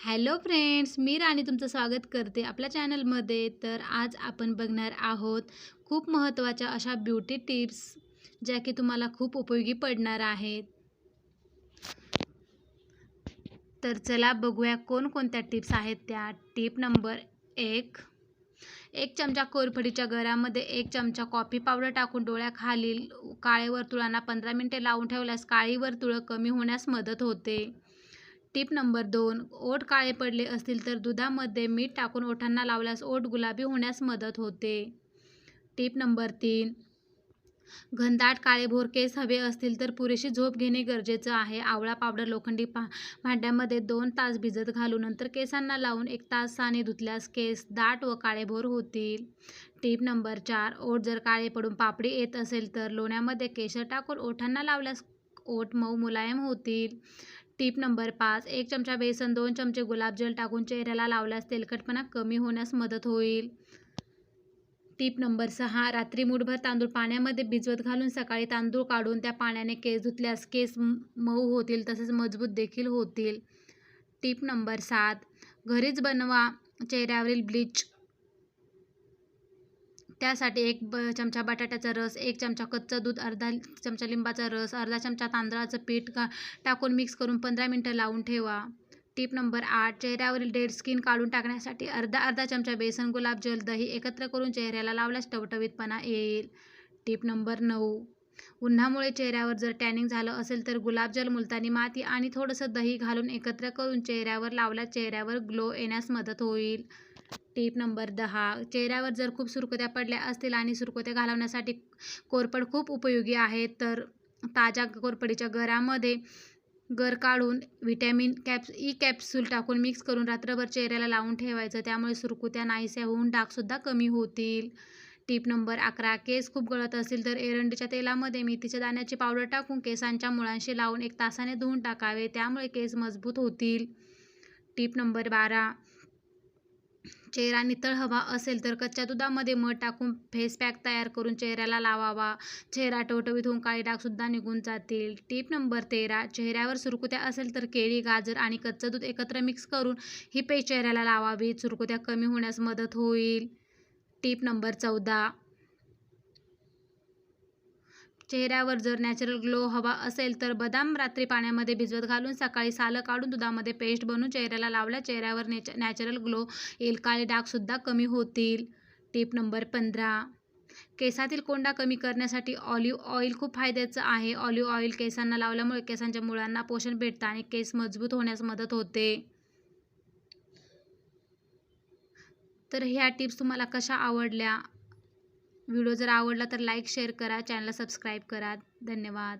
Hello friends मी राणी तुमचं स्वागत करते आपल्या चॅनलमध्ये. तर आज आपण बघणार आहोत खूप महत्त्वाच्या अशा ब्युटी टिप्स ज्या की तुम्हाला खूप उपयोगी पडणार आहेत. तर चला बघूया कोणकोणत्या टिप्स आहेत त्या. टिप नंबर एक एक चमचा कोरफडीच्या गरामध्ये एक चमचा कॉफी पावडर टाकून डोळ्याखालील काळे वर्तुळांना पंधरा मिनटे लावून ठेवल्यास काळी वर्तुळं कमी होण्यास मदत होते. टिप नंबर दोन ओठ काळे पडले असतील तर दुधामध्ये मीठ टाकून ओठांना लावल्यास ओठ गुलाबी होण्यास मदत होते. टिप नंबर तीन घनदाट काळेभोर केस हवे असतील तर पुरेशी झोप घेणे गरजेचं आहे. आवळा पावडर लोखंडी पा भांड्यामध्ये दोन तास भिजत घालून नंतर केसांना लावून एक तासाने धुतल्यास केस दाट व काळेभोर होतील. टीप नंबर चार ओठ जर काळे पडून पापडी येत असेल तर लोण्यामध्ये केशर टाकून ओठांना लावल्यास ओठ मऊ मुलायम होतील. टिप नंबर पाच एक चमचा बेसन दोन चमचे गुलाबजल टाकून चेहऱ्याला लावल्यास तेलकटपणा कमी होण्यास मदत होईल. टिप नंबर सहा रात्री मुठभर तांदूळ पाण्यामध्ये भिजवत घालून सकाळी तांदूळ काढून त्या पाण्याने केस धुतल्यास केस मऊ होतील तसेच मजबूत देखील होतील. टिप नंबर सात घरीच बनवा चेहऱ्यावरील ब्लीच. त्यासाठी एक ब चमचा बटाट्याचा रस एक चमचा कच्चं दूध अर्धा चमचा लिंबाचा रस अर्धा चमचा तांदळाचं पीठ का टाकून मिक्स करून पंधरा मिनटं लावून ठेवा. टिप नंबर आठ चेहऱ्यावरील डेड स्किन काढून टाकण्यासाठी अर्धा अर्धा चमचा बेसन गुलाबजल दही एकत्र करून चेहऱ्याला लावल्यास टवटवीतपणा येईल. टिप नंबर नऊ उन्हामुळे चेहऱ्यावर जर टॅनिंग झालं असेल तर गुलाबजल मुलतानी माती आणि थोडंसं दही घालून एकत्र करून चेहऱ्यावर लावल्यास चेहऱ्यावर ग्लो येण्यास मदत होईल. टीप नंबर दहा. चेहऱ्यावर जर खूप सुरकुत्या पडल्या असतील आणि सुरकुत्या घालवण्यासाठी कोरपड खूप उपयोगी आहे तर ताज्या कोरपडीच्या घरामध्ये गर काढून व्हिटॅमिन कॅप्स ई कॅप्सूल टाकून मिक्स करून रात्रभर चेहऱ्याला लावून ठेवायचं. त्यामुळे सुरकुत्या नाहीसे होऊन डागसुद्धा कमी होतील. टीप नंबर अकरा. केस खूप गळत असतील तर एरंडीच्या तेलामध्ये मेथीच्या दाण्याची पावडर टाकून केसांच्या मुळांशी लावून एक तासाने धुवून टाकावे. त्यामुळे केस मजबूत होतील. टीप नंबर बारा. चेहरा नितळ हवा असेल तर कच्च्या दुधामध्ये मध टाकून फेस पॅक तयार करून चेहऱ्याला लावावा. चेहरा टवटवीत होऊन काळी डागसुद्धा निघून जातील. टीप नंबर तेरा चेहऱ्यावर सुरकुत्या असेल तर केळी गाजर आणि कच्चं दूध एकत्र मिक्स करून ही पेय चेहऱ्याला लावावी सुरकुत्या कमी होण्यास मदत होईल. टीप नंबर चौदा चेहऱ्यावर जर नॅचरल ग्लो हवा असेल तर बदाम रात्री पाण्यामध्ये भिजवत घालून सकाळी सालं काढून दुधामध्ये पेस्ट बनवून चेहऱ्याला लावल्या चेहऱ्यावर नेच नॅचरल ग्लो येईल. काळे डागसुद्धा कमी होतील. टिप नंबर पंधरा. केसातील कोंडा कमी करण्यासाठी ऑलिव्ह ऑइल खूप फायद्याचं आहे. ऑलिव्ह ऑइल केसांना लावल्यामुळे केसांच्या मुळांना पोषण भेटतं आणि केस मजबूत होण्यास मदत होते. तर ह्या टिप्स तुम्हाला कशा आवडल्या? व्हिडिओ जर आवडला तर लाईक शेअर करा. चॅनलला सबस्क्राईब करा. धन्यवाद.